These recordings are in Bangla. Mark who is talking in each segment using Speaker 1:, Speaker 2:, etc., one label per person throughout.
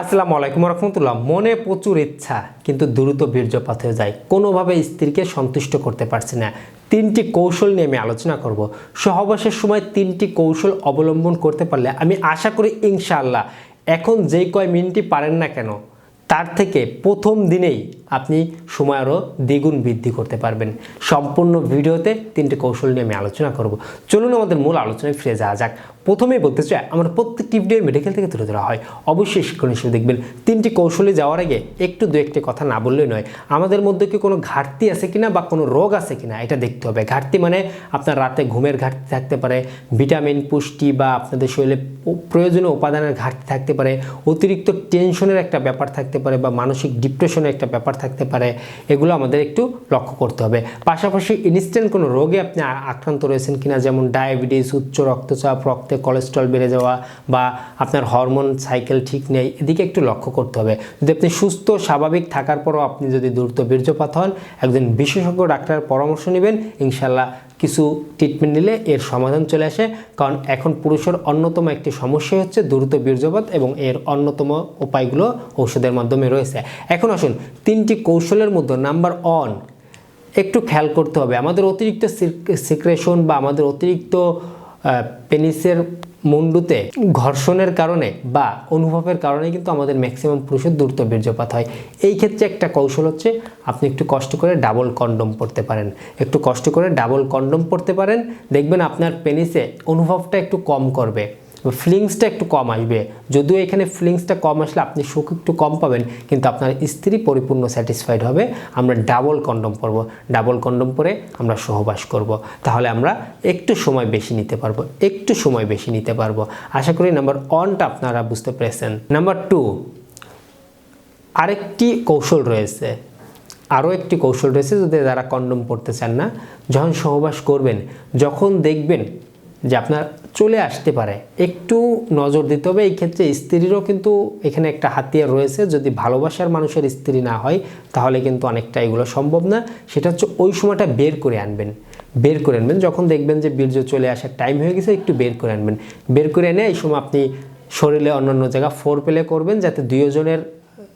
Speaker 1: আসসালামু আলাইকুম রহমতুল্লাহ মনে প্রচুর ইচ্ছা, কিন্তু দ্রুত বীর্যপাত হয়ে যায়। কোনোভাবে স্ত্রীকে সন্তুষ্ট করতে পারছি না। তিনটি কৌশল নিয়ে আমি আলোচনা করব। সহবাসের সময় তিনটি কৌশল অবলম্বন করতে পারলে আমি আশা করি ইনশাআল্লাহ। এখন যেই কয় মিনিটই পারেন না কেন, তার থেকে প্রথম দিনেই আপনি সময় আরও দ্বিগুণ বৃদ্ধি করতে পারবেন। সম্পূর্ণ ভিডিওতে তিনটি কৌশল নিয়ে আমি আলোচনা করব। চলুন আমাদের মূল আলোচনায় ফিরে যাওয়া যাক। প্রথমেই বলতে চাই, আমার প্রত্যেকটি ভিডিও মেডিকেল থেকে তুলে ধরা হয়। অবশ্যই শিক্ষণ হিসেবে দেখবেন, তিনটি কৌশলে যাওয়ার আগে একটু দু একটি কথা না বললেই নয়। আমাদের মধ্যে কি কোনো ঘাটতি আছে কিনা বা কোনো রোগ আছে কিনা, এটা দেখতে হবে। ঘাটতি মানে আপনার রাতে ঘুমের ঘাটতি থাকতে পারে, ভিটামিন, পুষ্টি বা আপনাদের শরীরে প্রয়োজনীয় উপাদানের ঘাটতি থাকতে পারে, অতিরিক্ত টেনশনের একটা ব্যাপার থাকতে পারে বা মানসিক ডিপ্রেশনের একটা ব্যাপার থাকতে পারে, এগুলো আমাদের একটু লক্ষ্য করতে হবে। পাশাপাশি ইনস্ট্যান্ট কোনো রোগে আপনি আক্রান্ত রয়েছেন কিনা, যেমন ডায়াবেটিস উচ্চ রক্তচাপ, রক্তে কোলেস্ট্রল বেড়ে যাওয়া বা আপনার হরমোন সাইকেল ঠিক নেই, এদিকে একটু লক্ষ্য করতে হবে। যদি আপনি সুস্থ, স্বাভাবিক থাকার পরও আপনি যদি দ্রুত বীর্যপাত হন, একজন বিশেষজ্ঞ ডাক্তারের পরামর্শ নেবেন ইনশাল্লাহ কিছু ট্রিটমেন্ট নিলে এর সমাধান চলে আসে। কারণ এখন পুরুষের অন্যতম একটি সমস্যা হচ্ছে দ্রুত বীর্যপাত এবং এর অন্যতম উপায়গুলো ঔষধের মাধ্যমে রয়েছে। এখন আসুন তিনটি কৌশলের মধ্যে নাম্বার অন একটু খেয়াল করতে হবে। আমাদের অতিরিক্ত সিক্রেশন বা আমাদের অতিরিক্ত পেনিসের মুন্ডুতে ঘর্ষণের কারণে বা অনুভবের কারণে কিন্তু আমাদের ম্যাক্সিমাম পুরুষের দ্রুত বীর্যপাত হয়। এই ক্ষেত্রে একটা কৌশল হচ্ছে আপনি একটু কষ্ট করে ডাবল কন্ডম পড়তে পারেন। একটু কষ্ট করে ডাবল কন্ডম পড়তে পারেন। দেখবেন আপনার পেনিসে অনুভবটা একটু কম করবে। ফিলিংসটা একটু কম আসবে। যদিও এখানে ফিলিংসটা কম আসলে আপনি সুখ একটু কম পাবেন, কিন্তু আপনার স্ত্রী পরিপূর্ণ স্যাটিসফাইড হবে। আমরা ডাবল কন্ডম পরবো। ডাবল কন্ডম পরে আমরা সহবাস করব। তাহলে আমরা একটু সময় বেশি নিতে পারব, একটু সময় বেশি নিতে পারব। আশা করি নাম্বার ওয়ানটা আপনারা বুঝতে পেরেছেন। নাম্বার টু আরেকটি কৌশল রয়েছে। আরও একটি কৌশল রয়েছে যদি যারা কন্ডম পড়তে চান না, যখন সহবাস করবেন, যখন দেখবেন যে আপনার চলে আসতে পারে। একটু নজর দিতে হবে। এই ক্ষেত্রে স্ত্রীরও কিন্তু এখানে একটা হাতিয়ার রয়েছে। যদি ভালোবাসার মানুষের স্ত্রী না হয়, তাহলে কিন্তু অনেকটা এগুলো সম্ভব না। সেটা হচ্ছে ওই সময়টা বের করে আনবেন। বের করে আনবেন। যখন দেখবেন যে বীর্য চলে আসার টাইম হয়ে গেছে, একটু বের করে আনবেন। বের করে এনে এই সময় আপনি শরীরে অন্যান্য জায়গা ফোর প্লে করবেন, যাতে দুইজনের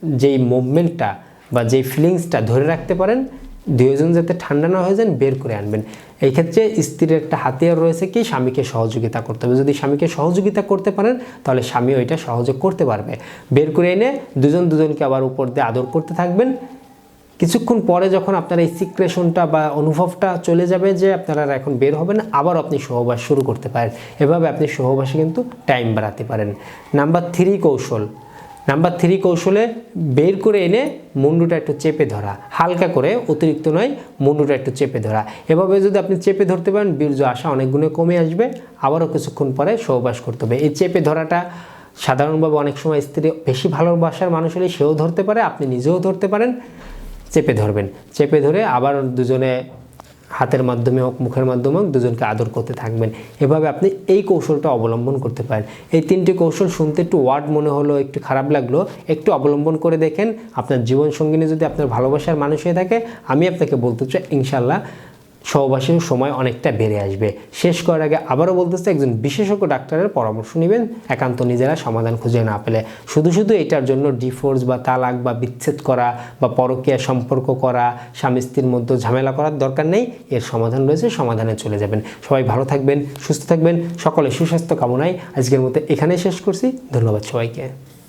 Speaker 1: যেই মুভমেন্টটা বা যেই ফিলিংসটা ধরে রাখতে পারেন দুইজন যাতে ঠান্ডা না হয়ে যান, বের করে আনবেন। এই ক্ষেত্রে স্ত্রীর একটা হাতিয়ার রয়েছে কি, স্বামীকে সহযোগিতা করতে হবে। যদি স্বামীকে সহযোগিতা করতে পারেন, তাহলে স্বামী ওইটা সহযোগ করতে পারবে। বের করে এনে দুজন দুজনকে আবার উপর দিয়ে আদর করতে থাকবেন। কিছুক্ষণ পরে যখন আপনার এই সিক্রেশনটা বা অনুভবটা চলে যাবে যে আপনারা এখন বের হবেন, আবার আপনি সহবাস শুরু করতে পারেন। এভাবে আপনি সহবাসে কিন্তু টাইম বাড়াতে পারেন। নাম্বার থ্রি কৌশল। নাম্বার থ্রি কৌশলে বের করে এনে মুন্ডুটা একটু চেপে ধরা। হালকা করে, অতিরিক্ত নয়, মুন্ডুটা একটু চেপে ধরা। এভাবে যদি আপনি চেপে ধরতে পারেন, বীর্য আসা অনেক গুণে কমে আসবে। আবারও কিছুক্ষণ পরে সহবাস করতে হবে। এই চেপে ধরাটা সাধারণভাবে অনেক সময় স্ত্রী বেশি ভালোবাসার মানুষ হলে সেও ধরতে পারে, আপনি নিজেও ধরতে পারেন। চেপে ধরবেন। চেপে ধরে আবার দুজনে হাতের মাধ্যমে হোক, মুখের মাধ্যমে হোক, দুজনকে আদর করতে থাকবেন। এভাবে আপনি এই কৌশলটা অবলম্বন করতে পারেন। এই তিনটি কৌশল শুনতে একটু ওয়ার্ড মনে হলো, একটু খারাপ লাগল, একটু অবলম্বন করে দেখেন। আপনার জীবন সঙ্গিনী যদি আপনার ভালোবাসার মানুষ হয়ে থাকে, আমি আপনাকে বলতে চাই ইনশাল্লাহ সহবাসের সময় অনেকটা বেড়ে আসবে। শেষ করার আগে আবারও বলতেছে, একজন বিশেষজ্ঞ ডাক্তারের পরামর্শ নেবেন, একান্ত নিজেরা সমাধান খুঁজে না পেলে। শুধু শুধু এটার জন্য ডিফোর্স বা তালাক বা বিচ্ছেদ করা বা পরকীয়া সম্পর্ক করা, স্বামী স্ত্রীর মধ্যে ঝামেলা করার দরকার নেই, এর সমাধান রয়েছে, সমাধানে চলে যাবেন। সবাই ভালো থাকবেন, সুস্থ থাকবেন, সকলে সুস্বাস্থ্য কামনায় আজকের মতো এখানেই শেষ করছি, ধন্যবাদ সবাইকে।